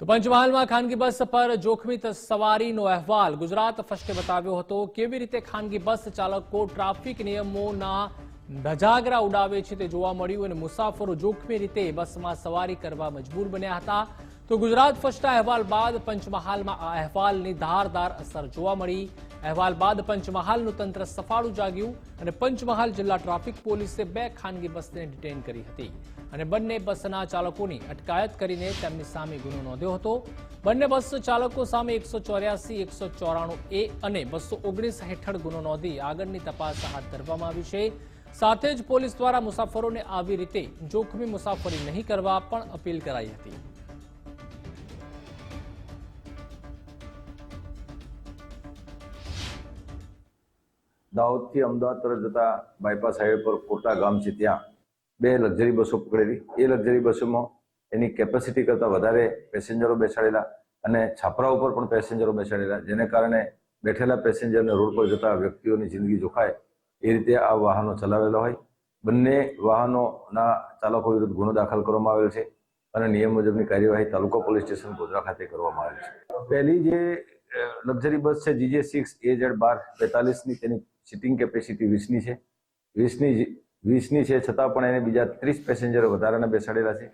તો પંચમહાલમાં ખાનગી બસ પર જોખમી સવારીનો અહેવાલ. ગુજરાત ફર્સ્ટે બતાવ્યો હતો કેવી રીતે ખાનગી બસ ચાલકો ટ્રાફિક નિયમોના ધજાગરા ઉડાવે છે તે જોવા મળ્યું અને મુસાફરો જોખમી રીતે બસમાં સવારી કરવા મજબૂર બન્યા હતા. તો ગુજરાત ફર્સ્ટના અહેવાલ બાદ પંચમહાલમાં આ અહેવાલની ધારદાર અસર જોવા મળી. અહેવાલ બાદ પંચમહાલનું તંત્ર સફાળું જાગ્યું અને પંચમહાલ જિલ્લા ટ્રાફિક પોલીસે બે ખાનગી બસને ડિટેન કરી હતી અને બંને બસના ચાલકોની અટકાયત કરીને તેમની સામે ગુનો નોંધ્યો હતો. બંને બસ ચાલકો સામે એકસો ચોર્યાસી, એકસો ચોરાણું એ અને બસો ઓગણીસ હેઠળ ગુનો નોંધી આગળની તપાસ હાથ ધરવામાં આવી છે. સાથે જ પોલીસ દ્વારા મુસાફરોને આવી રીતે જોખમી મુસાફરી નહીં કરવા પણ અપીલ કરાઈ હતી. દાહોદથી અમદાવાદ તરફ જતા બાયપાસ હાઈવે પર કોટા ગામ છે ત્યાં. બે લક્ઝરી બસો પકડેલી. એ લક્ઝરી બસોમાં એની કેપેસિટી કરતાં વધારે પેસેન્જરો બેસાડેલા અને છાપરા ઉપર પણ પેસેન્જરો બેસાડેલા, જેને કારણે બેઠેલા પેસેન્જરને રોડ પર જતા વ્યક્તિઓની જિંદગી જોખાય એ રીતે આ વાહનો ચલાવેલા હોય. બંને વાહનોના ચાલકો વિરુદ્ધ ગુનો દાખલ કરવામાં આવેલ છે અને નિયમ મુજબની કાર્યવાહી તાલુકા પોલીસ સ્ટેશન ગોધરા ખાતે કરવામાં આવેલ છે. પહેલી જે લક્ઝરી બસ છે જીજે સિક્સ એ જેડ બાર બેતાલીસની તેની સિટિંગ કેપેસિટી વીસની છે. વીસની વીસની છે છતાં પણ એને બીજા ત્રીસ પેસેન્જરો વધારાના બેસાડેલા છે.